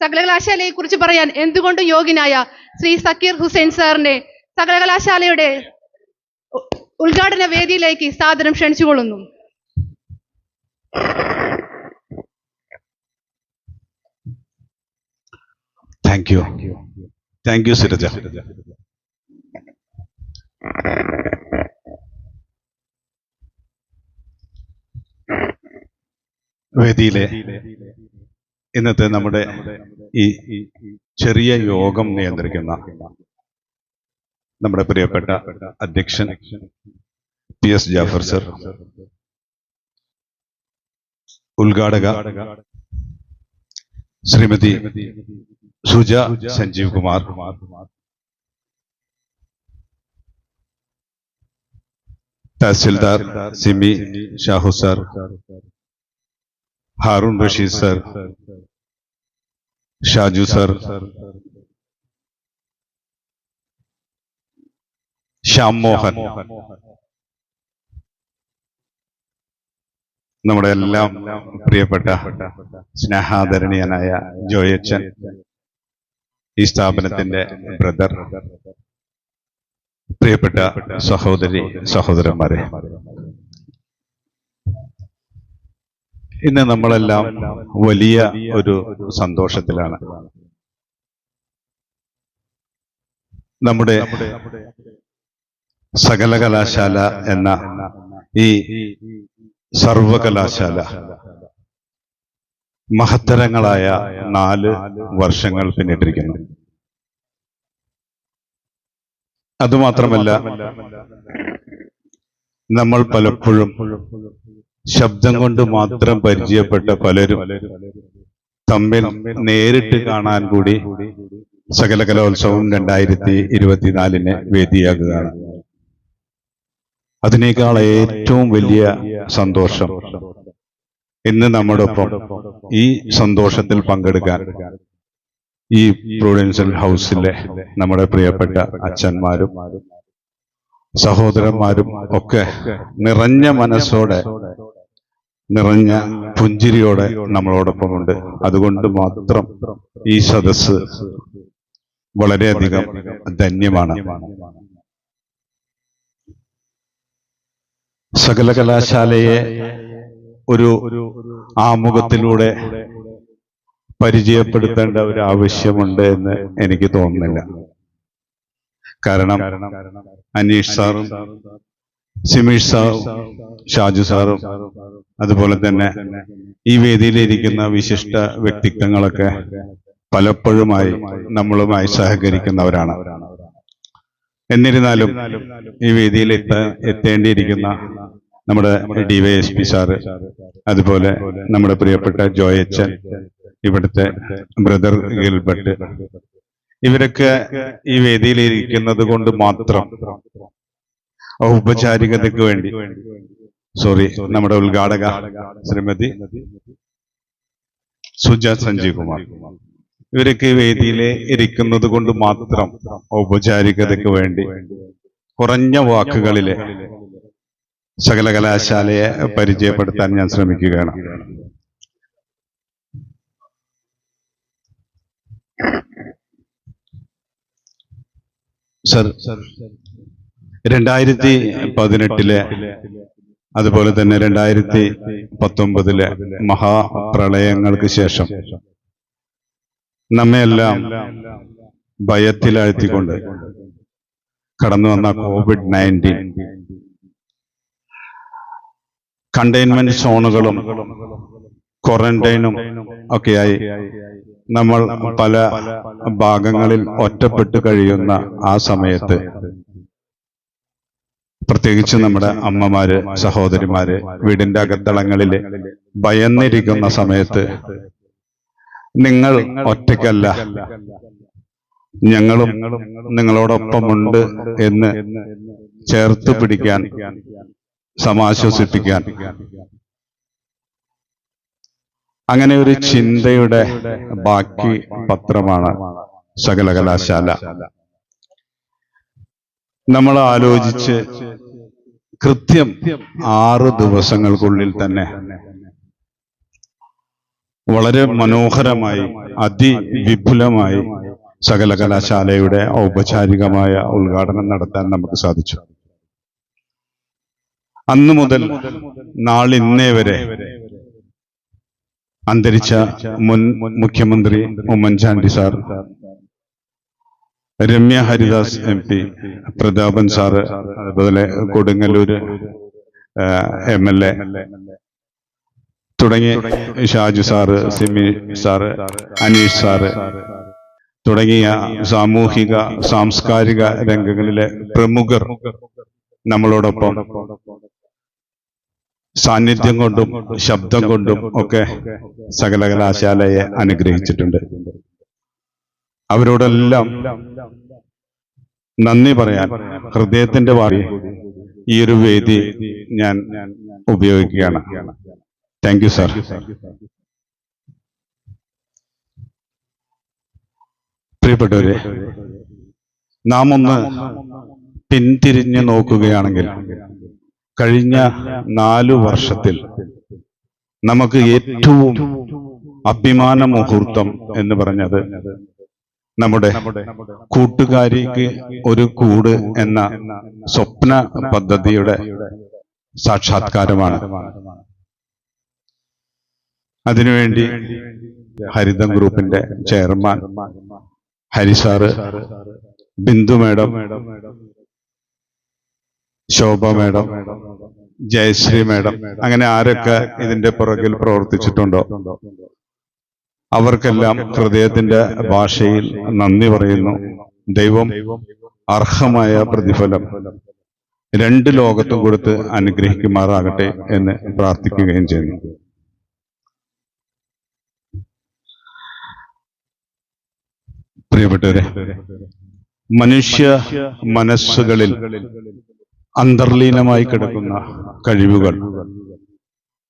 സർവകലാശാലയെ കുറിച്ച് പറയാൻ എന്തുകൊണ്ടും യോഗ്യനായ ശ്രീ സക്കീർ ഹുസൈൻ സാറിന്റെ സർവകലാശാലയുടെ ഉ- ഉദ്ഘാടന വേദിയിലേക്ക് സാദരം ക്ഷണിച്ചുകൊള്ളുന്നു. വേദിയിലെ ഇന്നത്തെ നമ്മുടെ ഈ ചെറിയ യോഗം നിയന്ത്രിക്കുന്ന നമ്മുടെ പ്രിയപ്പെട്ട അധ്യക്ഷൻ P S Jafar sir ഉദ്ഘാടക Srimathi Suja Sanjeev Kumar. Tahsildar Simi Shahu sir Haroon Rasheed sir Shaju sir. Shyam Mohan നമ്മുടെ എല്ലാം പ്രിയപ്പെട്ട സ്നേഹാദരണീയനായ ജോയച്ചൻ ഈ സ്ഥാപനത്തിന്റെ ബ്രദർ. പ്രിയപ്പെട്ട സഹോദരി സഹോദരന്മാരെ. ഇന്ന് നമ്മളെല്ലാം വലിയ ഒരു സന്തോഷത്തിലാണ്. നമ്മുടെ സകല കലാശാല എന്ന ഈ സർവകലാശാല മഹത്തരങ്ങളായ നാല് വർഷങ്ങൾ പിന്നിട്ടിരിക്കുന്നു. അതുമാത്രമല്ല നമ്മൾ പലപ്പോഴും ശബ്ദം കൊണ്ട് മാത്രം പരിചയപ്പെട്ട പലരും തമ്മിൽ നേരിട്ട് കാണാൻ കൂടി സകല കലോത്സവം രണ്ടായിരത്തി ഇരുപത്തിനാലിന് വേദിയാകുകയാണ്. അതിനേക്കാൾ ഏറ്റവും വലിയ സന്തോഷം ഇന്ന് നമ്മോടൊപ്പം ഈ സന്തോഷത്തിൽ പങ്കെടുക്കാൻ ഈ പ്രൂഡൻഷ്യൽ ഹൗസിലെ നമ്മുടെ പ്രിയപ്പെട്ട അച്ഛന്മാരും സഹോദരന്മാരും ഒക്കെ നിറഞ്ഞ മനസ്സോടെ നിറഞ്ഞ പുഞ്ചിരിയോടെ നമ്മളോടൊപ്പമുണ്ട്. അതുകൊണ്ട് മാത്രം ഈ സദസ് വളരെയധികം ധന്യമാണ്. സകല കലാശാലയെ ഒരു ആമുഖത്തിലൂടെ പരിചയപ്പെടുത്തേണ്ട ഒരു ആവശ്യമുണ്ട് എന്ന് എനിക്ക് തോന്നുന്നില്ല. കാരണം അനീഷ് സാറും സിമീഷ് സാർ ഷാജു സാറും അതുപോലെ തന്നെ ഈ വേദിയിലിരിക്കുന്ന വിശിഷ്ട വ്യക്തിത്വങ്ങളൊക്കെ പലപ്പോഴുമായി നമ്മളുമായി സഹകരിക്കുന്നവരാണ്. എന്നിരുന്നാലും ഈ വേദിയിൽ എത്ത എത്തേണ്ടിയിരിക്കുന്ന നമ്മുടെ D Y S P sir അതുപോലെ നമ്മുടെ പ്രിയപ്പെട്ട ജോയച്ചൻ ഇവിടുത്തെ ബ്രദർ ഗിൽബർട്ട് ഇവരൊക്കെ ഈ വേദിയിലിരിക്കുന്നത് കൊണ്ട് മാത്രം ഔപചാരികതയ്ക്ക് വേണ്ടി. സോറി നമ്മുടെ ഉദ്ഘാടക ശ്രീമതി സുജ സഞ്ജീവ് കുമാർ. ഇവരൊക്കെ ഈ വേദിയിൽ ഇരിക്കുന്നത് കൊണ്ട് മാത്രം ഔപചാരികതയ്ക്ക് വേണ്ടി. കുറഞ്ഞ വാക്കുകളിലെ സകല കലാശാലയെ പരിചയപ്പെടുത്താൻ ഞാൻ ശ്രമിക്കുകയാണ്. സർ രണ്ടായിരത്തി പതിനെട്ടിലെ അതുപോലെ തന്നെ രണ്ടായിരത്തി പത്തൊമ്പതിലെ മഹാപ്രളയങ്ങൾക്ക് ശേഷം നമ്മയെല്ലാം ഭയത്തിലാഴ്ത്തിക്കൊണ്ട് കടന്നു വന്ന കോവിഡ് നയന്റീൻ. കണ്ടെയ്ൻമെന്റ് സോണുകളും ക്വാറന്റൈനും ഒക്കെയായി നമ്മൾ പല ഭാഗങ്ങളിൽ ഒറ്റപ്പെട്ട് കഴിയുന്ന ആ സമയത്ത് പ്രത്യേകിച്ച് നമ്മുടെ അമ്മമാര് സഹോദരിമാര് വീടിന്റെ അകത്തളങ്ങളിൽ ഭയന്നിരിക്കുന്ന സമയത്ത് നിങ്ങൾ ഒറ്റയ്ക്കല്ല. ഞങ്ങളും നിങ്ങളോടൊപ്പമുണ്ട് എന്ന് ചേർത്ത് പിടിക്കാൻ സമാശ്വസിപ്പിക്കാൻ. അങ്ങനെ ഒരു ചിന്തയുടെ ബാക്കി പത്രമാണ് സകല കലാശാല നമ്മൾ ആലോചിച്ച് കൃത്യം ആറ് ദിവസങ്ങൾക്കുള്ളിൽ തന്നെ വളരെ മനോഹരമായി അതിവിപുലമായി സകല കലാശാലയുടെ ഔപചാരികമായ ഉദ്ഘാടനം നടത്താൻ നമുക്ക് സാധിച്ചു. അന്നു മുതൽ നാളിന്നേ വരെ അന്തരിച്ച മുൻ മുഖ്യമന്ത്രി Oommen Chandy sir Ramya Haridas M P Prathapan sir അതുപോലെ കൊടുങ്ങല്ലൂര് എം എൽ എ തുടങ്ങി Shaju sir Simi sir Aneesh sir തുടങ്ങിയ സാമൂഹിക സാംസ്കാരിക രംഗങ്ങളിലെ പ്രമുഖർ നമ്മളോടൊപ്പം സാന്നിധ്യം കൊണ്ടും ശബ്ദം കൊണ്ടും ഒക്കെ സകലകലാശാലയെ അനുഗ്രഹിച്ചിട്ടുണ്ട്. അവരോടെല്ലാം നന്ദി പറയാൻ ഹൃദയത്തിന്റെ വാടി ഈ ഒരു വേദി ഞാൻ ഉപയോഗിക്കുകയാണ്. താങ്ക് യു സാർ പ്രിയപ്പെട്ടവരെ നാം ഒന്ന് പിന്തിരിഞ്ഞ് നോക്കുകയാണെങ്കിൽ കഴിഞ്ഞ നാലു വർഷത്തിൽ നമുക്ക് ഏറ്റവും അഭിമാന മുഹൂർത്തം എന്ന് പറഞ്ഞത് നമ്മുടെ കൂട്ടുകാരിക്ക് ഒരു കൂട് എന്ന സ്വപ്ന പദ്ധതിയുടെ സാക്ഷാത്കാരമാണ്. അതിനുവേണ്ടി ഹരിതം ഗ്രൂപ്പിന്റെ chairman Hari sir Bindu madam Shobha madam Jayashree madam അങ്ങനെ ആരൊക്കെ ഇതിന്റെ പുറകിൽ പ്രവർത്തിച്ചിട്ടുണ്ടോ? അവർക്കെല്ലാം ഹൃദയത്തിന്റെ ഭാഷയിൽ നന്ദി പറയുന്നു. ദൈവം അർഹമായ പ്രതിഫലം രണ്ട് ലോകത്തും കൊടുത്ത് അനുഗ്രഹിക്കുമാറാകട്ടെ എന്ന് പ്രാർത്ഥിക്കുകയും ചെയ്യുന്നു. പ്രിയപ്പെട്ടവരെ മനുഷ്യ മനസ്സുകളിൽ അന്തർലീനമായി കിടക്കുന്ന കഴിവുകൾ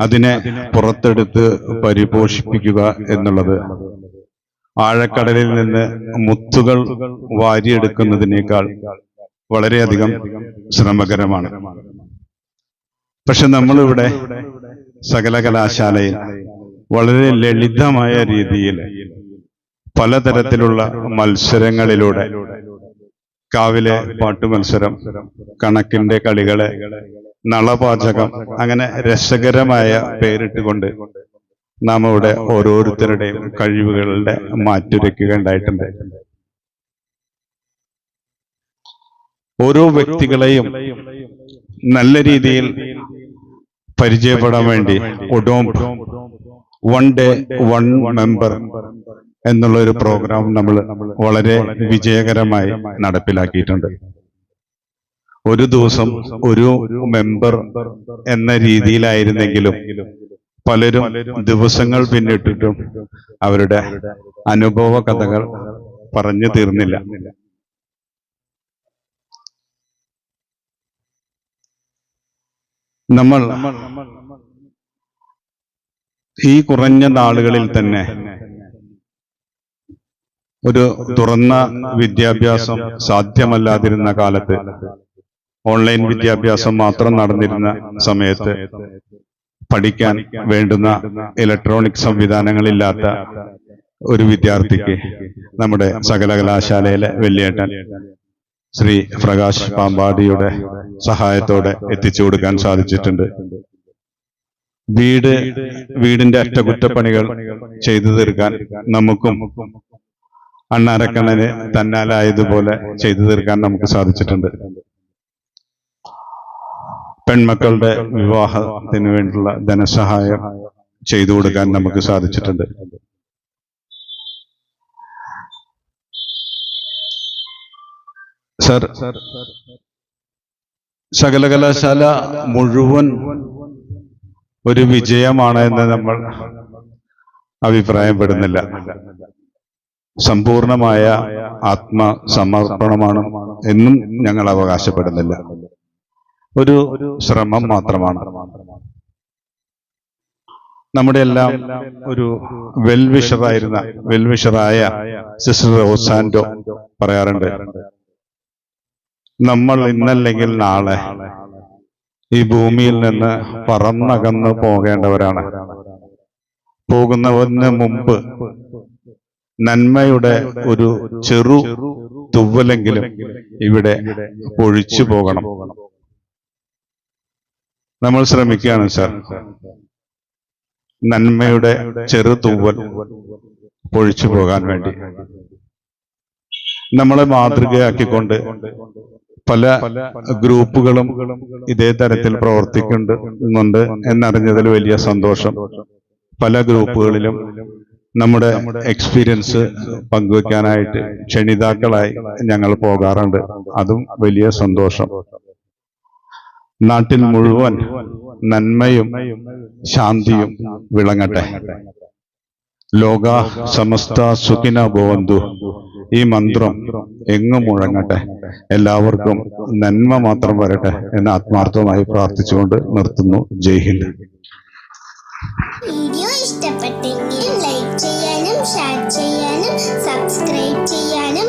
അതിനെ പുറത്തെടുത്ത് പരിപോഷിപ്പിക്കുക എന്നുള്ളത്. ആഴക്കടലിൽ നിന്ന് മുത്തുകൾ വാരിയെടുക്കുന്നതിനേക്കാൾ വളരെയധികം ശ്രമകരമാണ്. പക്ഷെ നമ്മളിവിടെ സകല കലാശാലയിൽ വളരെ ലളിതമായ രീതിയിൽ പലതരത്തിലുള്ള മത്സരങ്ങളിലൂടെ കാവിലെ പാട്ട് മത്സരം കണക്കിന്റെ കളികൾ നളപാചകം അങ്ങനെ രസകരമായ പേരിട്ടുകൊണ്ട് നാം ഇവിടെ ഓരോരുത്തരുടെയും കഴിവുകളുടെ മാറ്റുരയ്ക്കുകയുണ്ടായിട്ടുണ്ട് ഓരോ വ്യക്തികളെയും നല്ല രീതിയിൽ പരിചയപ്പെടാൻ വേണ്ടി ഒഡോം വൺ ഡേ വൺ മെമ്പർ എന്നുള്ള ഒരു പ്രോഗ്രാം നമ്മൾ വളരെ വിജയകരമായി നടപ്പിലാക്കിയിട്ടുണ്ട്. ഒരു ദിവസം ഒരു മെമ്പർ എന്ന രീതിയിലായിരുന്നെങ്കിലും പലരും ദിവസങ്ങൾ പിന്നിട്ടിട്ടും അവരുടെ അനുഭവ കഥകൾ പറഞ്ഞു തീർന്നില്ല. നമ്മൾ ഈ കുറഞ്ഞ നാളുകളിൽ തന്നെ ഒരു തുറന്ന വിദ്യാഭ്യാസം സാധ്യമല്ലാതിരുന്ന കാലത്ത് ഓൺലൈൻ വിദ്യാഭ്യാസം മാത്രം നടന്നിരുന്ന സമയത്ത് പഠിക്കാൻ വേണ്ടുന്ന ഇലക്ട്രോണിക് സംവിധാനങ്ങളില്ലാത്ത ഒരു വിദ്യാർത്ഥിക്ക് നമ്മുടെ സകല കലാശാലയിലെ വെള്ളിയേട്ടൻ ശ്രീ പ്രകാശ് പാമ്പാടിയുടെ സഹായത്തോടെ എത്തിച്ചു കൊടുക്കാൻ സാധിച്ചിട്ടുണ്ട്. വീട് വീടിന്റെ അറ്റകുറ്റപ്പണികൾ ചെയ്തു തീർക്കാൻ നമുക്കും അണ്ണാരക്കണ്ണന് തന്നാലായതുപോലെ ചെയ്തു തീർക്കാൻ നമുക്ക് സാധിച്ചിട്ടുണ്ട്. പെൺമക്കളുടെ വിവാഹത്തിന് വേണ്ടിയുള്ള ധനസഹായം ചെയ്തു കൊടുക്കാൻ നമുക്ക് സാധിച്ചിട്ടുണ്ട്. സർ സകലകലാശാല മുഴുവൻ ഒരു വിജയമാണ് എന്ന് നമ്മൾ അഭിപ്രായപ്പെടുന്നില്ല. സമ്പൂർണമായ ആത്മസമർപ്പണമാണ് എന്നും ഞങ്ങൾ അവകാശപ്പെടുന്നില്ല. ഒരു ശ്രമം മാത്രമാണ്. നമ്മുടെ എല്ലാം ഒരു വെൽവിഷറായിരുന്ന വെൽവിഷറായ സിസ്റ്റർ ഓസാൻഡോ പറയാറുണ്ട് നമ്മൾ ഇന്നല്ലെങ്കിൽ നാളെ ഈ ഭൂമിയിൽ നിന്ന് പറന്നകന്നു പോകേണ്ടവരാണ്. പോകുന്നവന് മുമ്പ് നന്മയുടെ ഒരു ചെറു തുവലെങ്കിലും ഇവിടെ പൊഴിച്ചു പോകണം. നമ്മൾ ശ്രമിക്കുകയാണ് സാർ. നന്മയുടെ ചെറു തൂവൽ പൊഴിച്ചു പോകാൻ വേണ്ടി. നമ്മളെ മാതൃകയാക്കിക്കൊണ്ട് പല ഗ്രൂപ്പുകളും ഇതേ തരത്തിൽ പ്രവർത്തിക്കുന്നുണ്ട് എന്നറിഞ്ഞതിൽ വലിയ സന്തോഷം. പല ഗ്രൂപ്പുകളിലും നമ്മുടെ എക്സ്പീരിയൻസ് പങ്കുവെക്കാനായിട്ട് ക്ഷണിതാക്കളായി ഞങ്ങൾ പോകാറുണ്ട്. അതും വലിയ സന്തോഷം. നാട്ടിൽ മുഴുവൻ നന്മയും ശാന്തിയും വിളങ്ങട്ടെ. ലോക സമസ്ത സുഖിന ബോന്തു ഈ മന്ത്രം എങ്ങും മുഴങ്ങട്ടെ. എല്ലാവർക്കും നന്മ മാത്രം വരട്ടെ എന്ന് ആത്മാർത്ഥമായി പ്രാർത്ഥിച്ചുകൊണ്ട് നിർത്തുന്നു. ജയ് ഹിന്ദ്. വീഡിയോ ഇഷ്ടപ്പെട്ടെങ്കിൽ ലൈക്ക് ചെയ്യാനും ഷെയർ ചെയ്യാനും സബ്സ്ക്രൈബ് ചെയ്യാനും